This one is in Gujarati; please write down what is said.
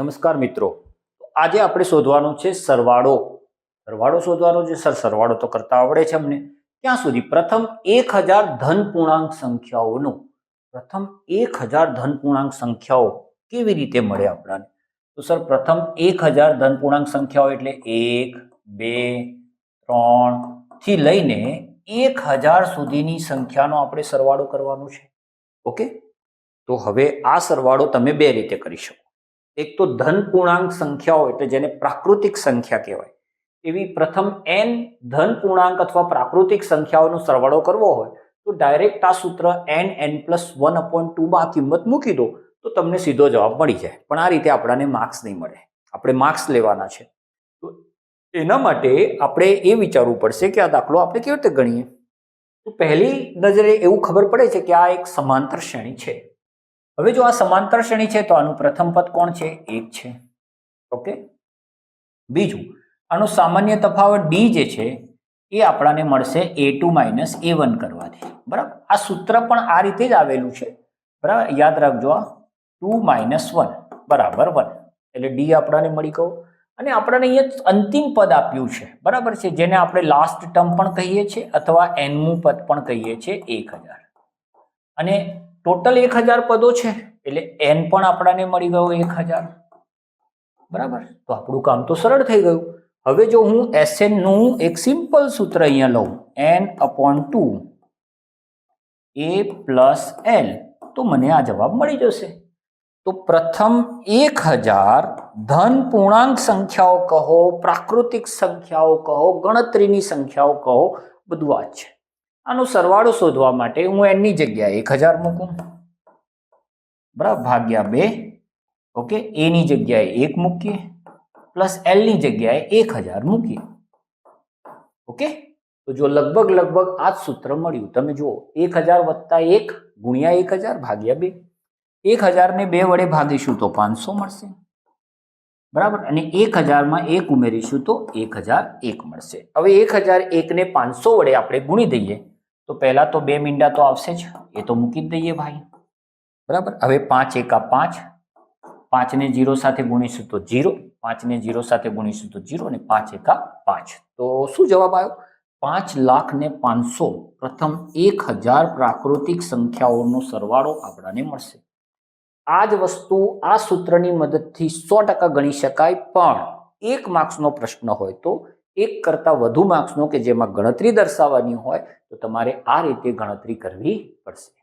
નમસ્કાર મિત્રો. આજે આપણે શોધવાનું છે સરવાળો. સરવાળો શોધવાનો છે સર, સરવાળો તો કરતા આવડે છે અમને. ત્યાં સુધી? પ્રથમ એક હજાર ધન પૂર્ણાંક સંખ્યાઓનું. પ્રથમ એક હજાર ધન પૂર્ણાંક સંખ્યાઓ કેવી રીતે મળે આપણાને? તો સર, પ્રથમ એક હજાર ધન પૂર્ણાંક સંખ્યાઓ એટલે એક, બે, ત્રણથી લઈને એક હજાર સુધીની સંખ્યાનો આપણે સરવાળો કરવાનો છે. ઓકે? તો હવે આ સરવાળો તમે બે રીતે કરી શકો. એક તો ધન પૂર્ણાંક સંખ્યાઓ એટલે જેને પ્રાકૃતિક સંખ્યા કહેવાય. એવી પ્રથમ એન ધન પૂર્ણાંક અથવા પ્રાકૃતિક સંખ્યાઓનો સરવાળો કરવો હોય તો ડાયરેક્ટ આ સૂત્ર N N plus one upon ટુમાં આ કિંમત મૂકી દો તો તમને સીધો જવાબ મળી જાય. પણ આ રીતે આપણાને માર્ક્સ નહીં મળે. આપણે માર્ક્સ લેવાના છે. તો એના માટે આપણે એ વિચારવું પડશે કે આ દાખલો આપણે કેવી રીતે ગણીએ? તો પહેલી નજરે એવું ખબર પડે છે કે આ એક સમાંતર શ્રેણી છે. હવે જો આ સમાંતર શ્રેણી છે, તો આનું પ્રથમ પદ કોણ છે? એક છે. ઓકે? બીજું, આનો સામાન્ય તફાવત ડી જે છે, એ આપણાને મળશે A two minus A one કરવાથી. બરાબર? આ સૂત્ર પણ આ રીતે જ આવેલું છે. બરાબર? યાદ રાખજો આ. ટુ માઇનસ વન બરાબર વન એટલે ડી આપણાને મળી ગયો. અને આપણને અહીંયા અંતિમ પદ આપ્યું છે. બરાબર છે? જેને આપણે લાસ્ટ ટર્મ પણ કહીએ છીએ, અથવા એનમું પદ પણ કહીએ છીએ, એક અને ટોટલ એક હજાર પદો છે. એટલે એન પણ આપણાને મળી ગયો એક હજાર. બરાબર? તો આપણું કામ તો સરળ થઈ ગયું. હવે જો હું એસએનનું એક સિમ્પલ સૂત્ર અહીંયા લઉં. N upon two A plus L તો મને આ જવાબ મળી જશે. તો પ્રથમ એક હજાર ધન પૂર્ણાંક સંખ્યાઓ કહો, પ્રાકૃતિક સંખ્યાઓ કહો, ગણતરીની સંખ્યાઓ કહો, બધું આ છે. આનો સરવાળો શોધવા માટે હું એનની જગ્યાએ એક હજાર મૂકું. બરાબર, ભાગ્યા બે. ઓકે એની જગ્યાએ એક મૂકીએ, પ્લસ એલની જગ્યાએ એક હજાર મૂકીએ. ઓકે? તો જો લગભગ લગભગ આ જ સૂત્ર મળ્યું. તમે જુઓ, એક હજાર વત્તા એક ગુણ્યા એક હજાર ભાગ્યા બે. એક હજારને બે વડે ભાગીશું તો પાંચસો મળશે. બરાબર? અને એક હજારમાં એક ઉમેરીશું તો એક હજાર એક મળશે. હવે એક હજાર એકને પાંચસો વડે આપણે ગુણી દઈએ. તો પહેલા તો બે મીંડા તો આવશે જ. એ તો મૂકી જ દઈએ ભાઈ. બરાબર? હવે પાંચ એકા પાંચ. પાંચને જીરો સાથે ગુણીશું તો જીરો. પાંચને જીરો સાથે ગુણીશું તો જીરો અને પાંચ એકા પાંચ. તો શું જવાબ આવ્યો? પાંચ લાખ ને પાંચસો પ્રથમ એક હજાર પ્રાકૃતિક સંખ્યાઓનો સરવાળો આપણાને મળશે. આ જ વસ્તુ આ સૂત્રની મદદથી સો ટકા ગણી શકાય, પણ એક માર્ક્સનો પ્રશ્ન હોય તો એક કરતાં વધુ માર્ક્સનો કે જેમાં ગણતરી દર્શાવવાની હોય, તો તમારે આ રીતે ગણતરી કરવી પડશે.